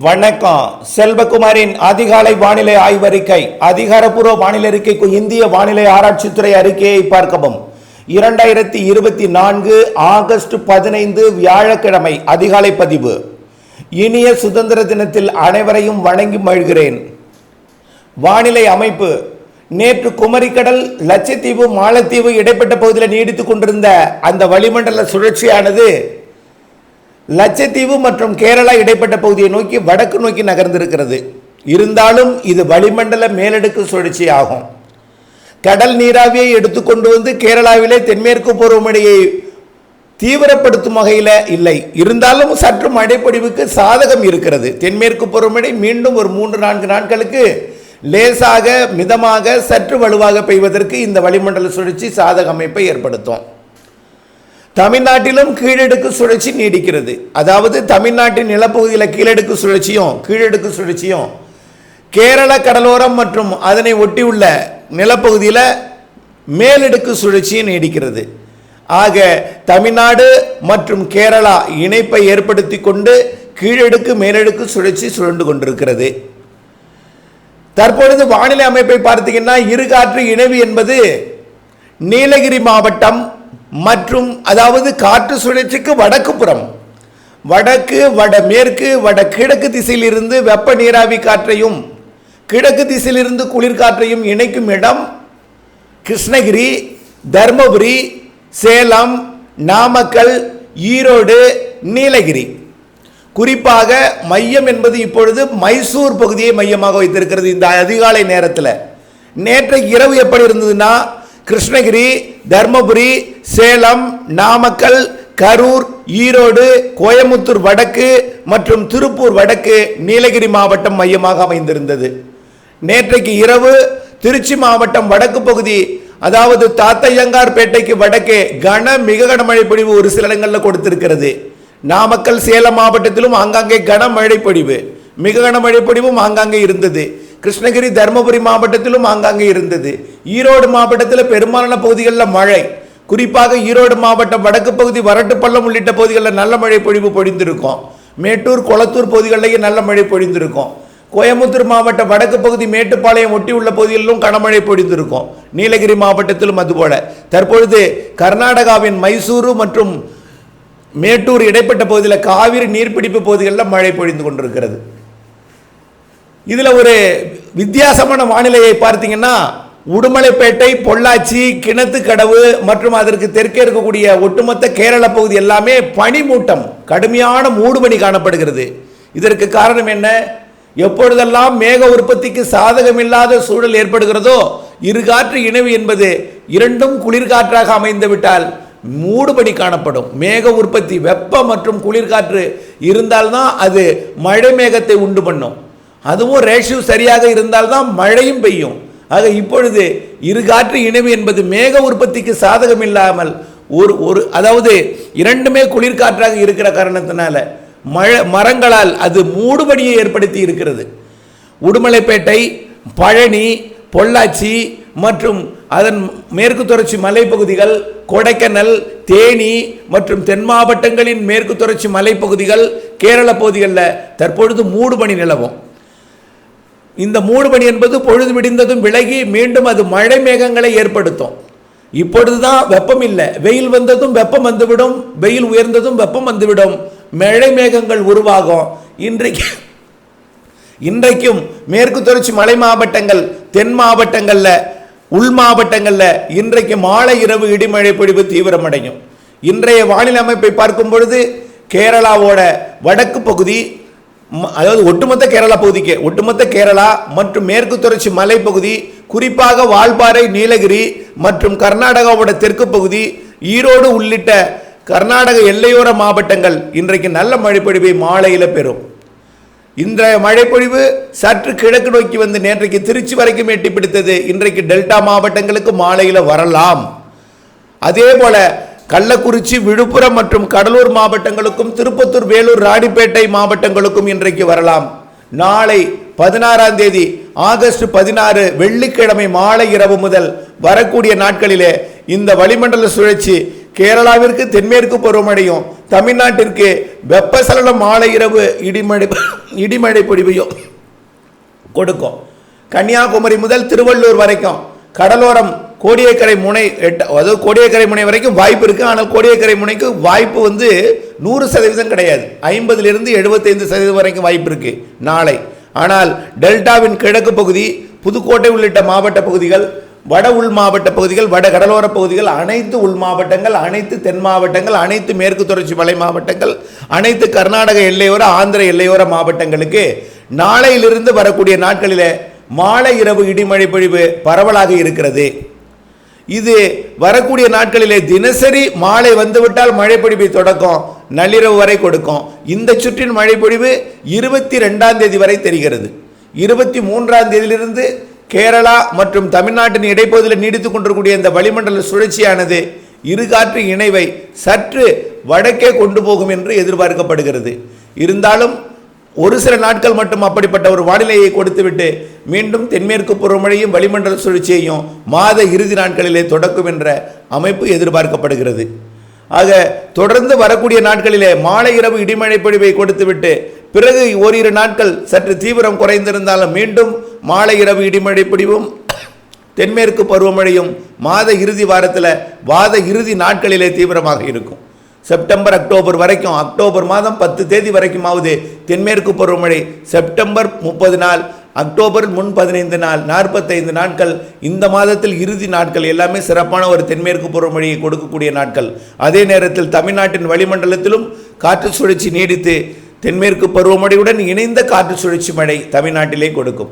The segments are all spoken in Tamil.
வணக்கம். செல்வகுமாரின் அதிகாலை வானிலை ஆய்வறிக்கை அதிகாரப்பூர்வ வானிலை அறிக்கைக்கு இந்திய வானிலை ஆராய்ச்சித்துறை அறிக்கையை பார்க்கவும். இரண்டாயிரத்தி இருபத்தி நான்கு ஆகஸ்ட் பதினைந்து வியாழக்கிழமை அதிகாலை பதிவு. இனிய சுதந்திர தினத்தில் அனைவரையும் வணங்கி மகிழ்கிறேன். வானிலை அமைப்பு. நேற்று குமரிக்கடல் லட்சத்தீவு மாலத்தீவு இடைப்பட்ட பகுதியில் நீடித்துக் கொண்டிருந்த அந்த வளிமண்டல சுழற்சியானது லட்சத்தீவு மற்றும் கேரளா இடைப்பட்ட பகுதியை நோக்கி வடக்கு நோக்கி நகர்ந்திருக்கிறது. இருந்தாலும் இது வளிமண்டல மேலடுக்கு சுழற்சி ஆகும் கடல் நீராவியை எடுத்துக்கொண்டு வந்து கேரளாவிலே தென்மேற்கு பருவமழையை தீவிரப்படுத்தும் வகையில் இல்லை. இருந்தாலும் சற்று மழைப்பொழிவுக்கு சாதகம் இருக்கிறது. தென்மேற்கு பருவமழை மீண்டும் ஒரு மூன்று நான்கு நாட்களுக்கு லேசாக மிதமாக சற்று வலுவாக பெய்வதற்கு இந்த வளிமண்டல சுழற்சி சாதக அமைப்பை ஏற்படுத்தும். தமிழ்நாட்டிலும் கீழடுக்கு சுழற்சி நீடிக்கிறது. அதாவது தமிழ்நாட்டின் நிலப்பகுதியில் கீழடுக்கு சுழற்சியும் கீழடுக்கு சுழற்சியும் கேரள கடலோரம் மற்றும் அதனை ஒட்டியுள்ள நிலப்பகுதியில் மேலடுக்கு சுழற்சியும் நீடிக்கிறது. ஆக தமிழ்நாடு மற்றும் கேரளா இணைப்பை ஏற்படுத்தி கொண்டு கீழடுக்கு மேலடுக்கு சுழற்சி சுழண்டு கொண்டிருக்கிறது. தற்பொழுது வானிலை அமைப்பை பார்த்தீங்கன்னா இருகாற்று இணைவு என்பது நீலகிரி மாவட்டம் மற்றும் அதாவது காற்று சுழற்சிக்கு வடக்கு புறம். வடக்கு வடமேற்கு வட கிழக்கு திசையிலிருந்து வெப்ப நீராவி காற்றையும் கிழக்கு திசையிலிருந்து குளிர்காற்றையும் இணைக்கும் இடம் கிருஷ்ணகிரி தர்மபுரி சேலம் நாமக்கல் ஈரோடு நீலகிரி. குறிப்பாக மையம் என்பது இப்பொழுது மைசூர் பகுதியை மையமாக வைத்திருக்கிறது இந்த அதிகாலை நேரத்தில். நேற்றைக்கு இரவு எப்படி இருந்ததுன்னா கிருஷ்ணகிரி தர்மபுரி சேலம் நாமக்கல் கரூர் ஈரோடு கோயமுத்தூர் வடக்கு மற்றும் திருப்பூர் வடக்கு நீலகிரி மாவட்டம் மையமாக அமைந்திருந்தது. நேற்றைக்கு இரவு திருச்சி மாவட்டம் வடக்கு பகுதி அதாவது தாத்தையங்கார்பேட்டைக்கு வடக்கே கன மிக கனமழை பொழிவு ஒரு சில இடங்களில் கொடுத்திருக்கிறது. நாமக்கல் சேலம் மாவட்டத்திலும் ஆங்காங்கே கனமழை பொழிவு மிக கனமழை பொழிவும் ஆங்காங்கே இருந்தது. கிருஷ்ணகிரி தருமபுரி மாவட்டத்திலும் ஆங்காங்கே இருந்தது. ஈரோடு மாவட்டத்தில் பெரும்பாலான பகுதிகளில் மழை. குறிப்பாக ஈரோடு மாவட்டம் வடக்கு பகுதி வரட்டுப்பள்ளம் உள்ளிட்ட பகுதிகளில் நல்ல மழை பொழிவு பொழிந்திருக்கும். மேட்டூர் கொளத்தூர் பகுதிகளிலேயே நல்ல மழை பொழிந்திருக்கும். கோயம்புத்தூர் மாவட்டம் வடக்கு பகுதி மேட்டுப்பாளையம் ஒட்டி உள்ள பகுதிகளிலும் கனமழை பொழிந்திருக்கும். நீலகிரி மாவட்டத்திலும் அதுபோல. தற்பொழுது கர்நாடகாவின் மைசூரு மற்றும் மேட்டூர் இடைப்பட்ட பகுதியில் காவிரி நீர்பிடிப்பு பகுதிகளில் மழை பொழிந்து கொண்டிருக்கிறது. இதில் ஒரு வித்தியாசமான வானிலையை பார்த்தீங்கன்னா உடுமலைப்பேட்டை பொள்ளாச்சி கிணத்துக்கடவு மற்றும் அதற்கு தெற்கே இருக்கக்கூடிய ஒட்டுமொத்த கேரள பகுதி எல்லாமே பனிமூட்டம் கடுமையான மூடுபனி காணப்படுகிறது. இதற்கு காரணம் என்ன? எப்பொழுதெல்லாம் மேக உற்பத்திக்கு சாதகமில்லாத சூழல் ஏற்படுகிறதோ இருகாற்று இணைவு என்பது இரண்டும் குளிர்காற்றாக அமைந்துவிட்டால் மூடுபடி காணப்படும். மேக உற்பத்தி வெப்பம் மற்றும் குளிர்காற்று இருந்தால்தான் அது மழை மேகத்தை உண்டு பண்ணும். அதுவும் ரேஷியோ சரியாக இருந்தால்தான் மழையும் பெய்யும். ஆக இப்பொழுது இருகாற்று இணைவு என்பது மேக உற்பத்திக்கு சாதகம் இல்லாமல் ஒரு ஒரு அதாவது இரண்டுமே குளிர்காற்றாக இருக்கிற காரணத்தினால மழை மரங்களால் அது மூடுபடியை ஏற்படுத்தி இருக்கிறது. உடுமலைப்பேட்டை பழனி பொள்ளாச்சி மற்றும் அதன் மேற்கு தொடர்ச்சி மலைப்பகுதிகள் கொடைக்கானல் தேனி மற்றும் தென் மாவட்டங்களின் மேற்கு தொடர்ச்சி மலைப்பகுதிகள் கேரள பகுதிகளில் தற்பொழுது மூடுபனி நிலவும். இந்த மூடுபனி என்பது பொழுது விடிந்ததும் விலகி மீண்டும் அது மழை மேகங்களை ஏற்படுத்தும். இப்பொழுதுதான் வெப்பம் இல்லை. வெயில் வந்ததும் வெப்பம் வந்துவிடும். வெயில் உயர்ந்ததும் வெப்பம் வந்துவிடும். மழை மேகங்கள் உருவாகும். இன்றைக்கு இன்றைக்கும் மேற்கு தொடர்ச்சி மலை மாவட்டங்கள் தென் மாவட்டங்களில் உள் மாவட்டங்களில் இன்றைக்கு மாலை இரவு இடிமழை பொழிவு தீவிரமடையும். இன்றைய வானிலை அமைப்பை பார்க்கும் பொழுது கேரளாவோட வடக்கு பகுதி அதாவது ஒட்டுமொத்த கேரளா பகுதிக்கு ஒட்டுமொத்த கேரளா மற்றும் மேற்கு தொடர்ச்சி மலைப்பகுதி குறிப்பாக வால்பாறை நீலகிரி மற்றும் கர்நாடகாவோட தெற்கு பகுதி ஈரோடு உள்ளிட்ட கர்நாடக எல்லையோர மாவட்டங்கள் இன்றைக்கு நல்ல மழைப்பொழிவை மாலையில் பெறும். இன்றைய மழைப்பொழிவு சற்று கிழக்கு நோக்கி வந்து நேற்றைக்கு திருச்சி வரைக்கும் எட்டி பிடித்தது இன்றைக்கு டெல்டா மாவட்டங்களுக்கு மாலையில் வரலாம். அதே போல கள்ளக்குறிச்சி விழுப்புரம் மற்றும் கடலூர் மாவட்டங்களுக்கும் திருப்பத்தூர் வேலூர் ராணிப்பேட்டை மாவட்டங்களுக்கும் இன்றைக்கு வரலாம். நாளை பதினாறாம் தேதி ஆகஸ்ட் பதினாறு வெள்ளிக்கிழமை மாலை இரவு முதல் வரக்கூடிய நாட்களிலே இந்த வளிமண்டல சுழற்சி கேரளாவிற்கு தென்மேற்கு பருவமழையும் தமிழ்நாட்டிற்கு வெப்பசலனம் மாலை இரவு இடிமழை இடிமழை பொழிவையும் கொடுக்கும். கன்னியாகுமரி முதல் திருவள்ளூர் வரைக்கும் கடலோரம் கோடியக்கரை முனை எட்ட அதாவது கோடியக்கரை முனை வரைக்கும் வாய்ப்பு இருக்குது ஆனால் கோடியக்கரை முனைக்கு வாய்ப்பு வந்து நூறு சதவீதம் கிடையாது. ஐம்பதுலேருந்து எழுபத்தைந்து சதவீதம் வரைக்கும் வாய்ப்பு இருக்குது நாளை. ஆனால் டெல்டாவின் கிழக்கு பகுதி புதுக்கோட்டை உள்ளிட்ட மாவட்ட பகுதிகள் வட உள் மாவட்ட பகுதிகள் வட கடலோர பகுதிகள் அனைத்து உள் மாவட்டங்கள் அனைத்து தென் மாவட்டங்கள் அனைத்து மேற்கு தொடர்ச்சி மலை மாவட்டங்கள் அனைத்து கர்நாடக எல்லையோர ஆந்திர எல்லையோர மாவட்டங்களுக்கு நாளையிலிருந்து வரக்கூடிய நாட்களில் மாலை இரவு இடிமழை பொழிவு பரவலாக இருக்கிறது. இது வரக்கூடிய நாட்களிலே தினசரி மாலை வந்துவிட்டால் மழைப்பொழிவை தொடக்கம் நள்ளிரவு வரை கொடுக்கும். இந்த சுற்றின் மழைப்பொழிவு இருபத்தி ரெண்டாம் தேதி வரை தெரிகிறது. இருபத்தி மூன்றாம் தேதியிலிருந்து கேரளா மற்றும் தமிழ்நாட்டின் இடைப்பகுதியில் நீடித்துக் கொண்டிருக்கூடிய இந்த வளிமண்டல சுழற்சியானது இரு காற்று இணைவை சற்று வடக்கே கொண்டு போகும் என்று எதிர்பார்க்கப்படுகிறது. இருந்தாலும் ஒரு சில நாட்கள் மட்டும் அப்படிப்பட்ட ஒரு வானிலையை கொடுத்துவிட்டு மீண்டும் தென்மேற்கு பருவமழையும் வளிமண்டல சுழற்சியையும் மாத இறுதி நாட்களிலே தொடக்கும் என்ற அமைப்பு எதிர்பார்க்கப்படுகிறது. ஆக தொடர்ந்து வரக்கூடிய நாட்களிலே மாலை இரவு இடிமழை பொழிவை கொடுத்துவிட்டு பிறகு ஓரிரு நாட்கள் சற்று தீவிரம் குறைந்திருந்தாலும் மீண்டும் மாலை இரவு இடிமழை பொழிவும் தென்மேற்கு பருவமழையும் மாத இறுதி வாரத்தில் வாத இறுதி நாட்களிலே தீவிரமாக இருக்கும். செப்டம்பர் அக்டோபர் வரைக்கும் அக்டோபர் மாதம் பத்து தேதி வரைக்குமாவது தென்மேற்கு பருவமழை. செப்டம்பர் முப்பது நாள் அக்டோபர் முன் பதினைந்து நாள் நாற்பத்தைந்து நாட்கள். இந்த மாதத்தில் இறுதி நாட்கள் எல்லாமே சிறப்பான ஒரு தென்மேற்கு பருவமழையை கொடுக்கக்கூடிய நாட்கள். அதே நேரத்தில் தமிழ்நாட்டின் வளிமண்டலத்திலும் காற்று சுழற்சி நீடித்து தென்மேற்கு பருவமழையுடன் இணைந்த காற்று சுழற்சி மழை தமிழ்நாட்டிலே கொடுக்கும்.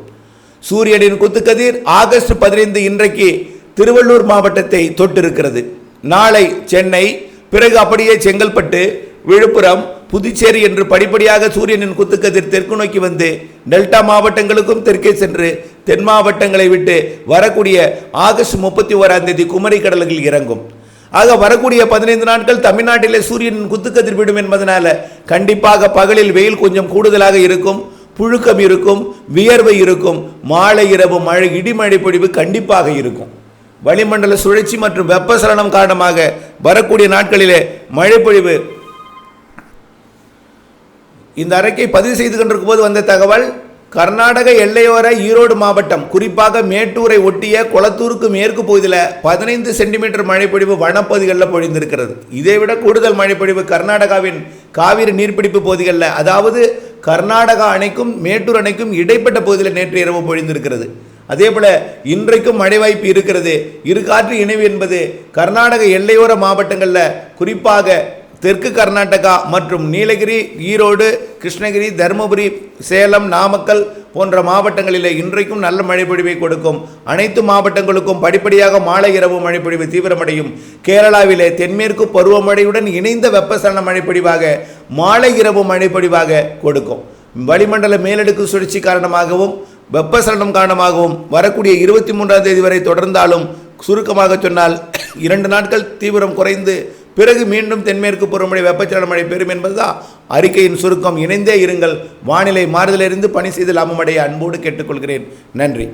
சூரியனின் குத்துக்கதிர் ஆகஸ்ட் பதினைந்து இன்றைக்கு திருவள்ளூர் மாவட்டத்தை தொட்டிருக்கிறது. நாளை சென்னை பிறகு அப்படியே செங்கல்பட்டு விழுப்புரம் புதுச்சேரி என்று படிப்படியாக சூரியனின் குத்துக்கதிர் தெற்கு நோக்கி வந்து டெல்டா மாவட்டங்களுக்கும் தெற்கே சென்று தென் மாவட்டங்களை விட்டு வரக்கூடிய ஆகஸ்ட் முப்பத்தி ஓராம் தேதி குமரி கடல்களில் இறங்கும். ஆக வரக்கூடிய பதினைந்து நாட்கள் தமிழ்நாட்டிலே சூரியனின் குத்துக்கதிர் விடும் என்பதனால கண்டிப்பாக பகலில் வெயில் கொஞ்சம் கூடுதலாக இருக்கும் புழுக்கம் இருக்கும் வியர்வை இருக்கும் மாலை இரவு மழை இடிமழை பொழிவு கண்டிப்பாக இருக்கும். வளிமண்டல சுழற்சி மற்றும் வெப்பசலனம் காரணமாக வரக்கூடிய நாட்களிலே மழை பொழிவு இந்த அறிக்கை பதிவு செய்து கொண்டிருக்கும் போது வந்த தகவல் கர்நாடக எல்லையோர ஈரோடு மாவட்டம் குறிப்பாக மேட்டூரை ஒட்டிய குளத்தூருக்கு மேற்கு பகுதியில் பதினைந்து சென்டிமீட்டர் மழைப்பொழிவு வனப்பகுதிகளில் பொழிந்திருக்கிறது. இதை விட கூடுதல் மழைப்பொழிவு கர்நாடகாவின் காவிரி நீர்பிடிப்பு பகுதிகளில் அதாவது கர்நாடகா அணைக்கும் மேட்டூர் அணைக்கும் இடைப்பட்ட பகுதியில் நேற்று இரவு பொழிந்திருக்கிறது. அதே போல் இன்றைக்கும் மழை வாய்ப்பு இருக்கிறது இருகாற்று இணைவு என்பது கர்நாடக எல்லையோர மாவட்டங்களில் குறிப்பாக தெற்கு கர்நாடகா மற்றும் நீலகிரி ஈரோடு கிருஷ்ணகிரி தருமபுரி சேலம் நாமக்கல் போன்ற மாவட்டங்களில் இன்றைக்கும் நல்ல மழைப்பொழிவை கொடுக்கும். அனைத்து மாவட்டங்களுக்கும் படிப்படியாக மாலை இரவு மழைப்பொழிவு தீவிரமடையும். கேரளாவிலே தென்மேற்கு பருவமழையுடன் இணைந்த வெப்பசலன மழைப்பொழிவாக மாலை இரவு மழைப்பொழிவாக கொடுக்கும். வளிமண்டல மேலடுக்கு சுழற்சி காரணமாகவும் வெப்பசலனம் காரணமாகவும் வரக்கூடிய இருபத்தி மூன்றாம் தேதி வரை தொடர்ந்தாலும் சுருக்கமாக சொன்னால் இரண்டு நாட்கள் தீவிரம் குறைந்து பிறகு மீண்டும் தென்மேற்கு பருவமழை வெப்பச்சலன மழை பெறும் என்பதுதான் அறிக்கையின் சுருக்கம். இணைந்தே இருங்கள். வானிலை மாறுதலிருந்து பணி செய்து லாபமடைய அன்போடு கேட்டுக்கொள்கிறேன். நன்றி.